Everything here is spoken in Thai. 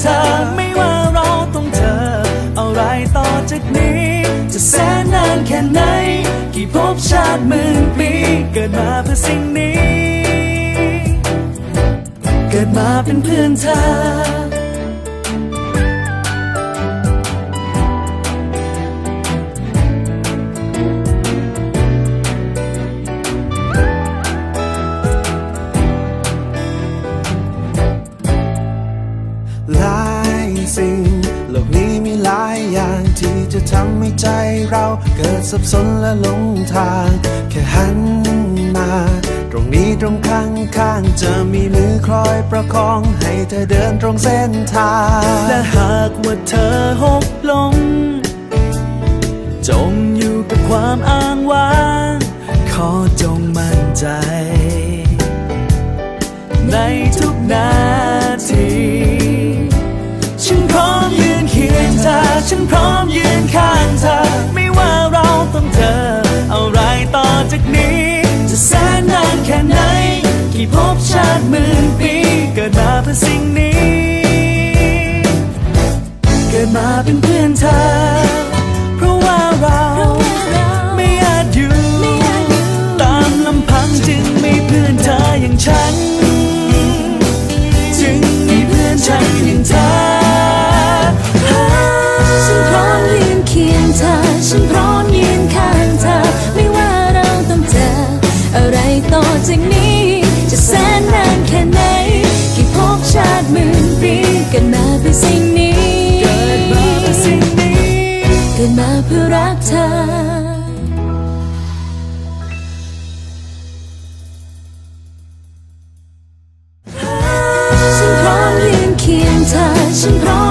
เธอ ไม่ว่าเราต้องเจอ อะไรต่อจากนี้ จะแสนนานแค่ไหน กี่ภพชาติหมื่นปี เกิดมาเพื่อสิ่งนี้ เกิดมาเป็นเพื่อนเธอ ลายสิ่ง โลกนี้มีหลายอย่างที่จะทำให้ใจเราเกิดสับสนและหลงทาง แค่หันมา ตรงนี้ตรงข้างข้างๆจะมีมือคอยประคองให้เธอเดินตรงเส้นทาง และหากว่าเธอหกลง จมอยู่กับความอ้างว้าง ขอจงมั่นใจ ในทุกนา กี่ภพชาติหมื่นปีเกิดมาเพื่อสิ่งนี้ เกิดมาเป็นเพื่อนเธอ เพราะว่าเราไม่อาจอยู่ ตามลำพังจึงมีเพื่อนเธออย่างฉัน จึงมีเพื่อนฉันอย่างเธอฉันพร้อมยืนเคียงเธอ ฉันพร้อมยืนข้างเธอ ไม่ว่าเราต้องเจออะไรต่อจากนี้ จะแสนนานแค่ไหนกี่ภพชาติหมื่นปีเกิดมาเพื่อสิ่งนี้ เกิดมาเพื่อสิ่งนี้ เกิดมาเพื่อรักเธอฉันพร้อมยืนเคียงเธอฉันพร้อม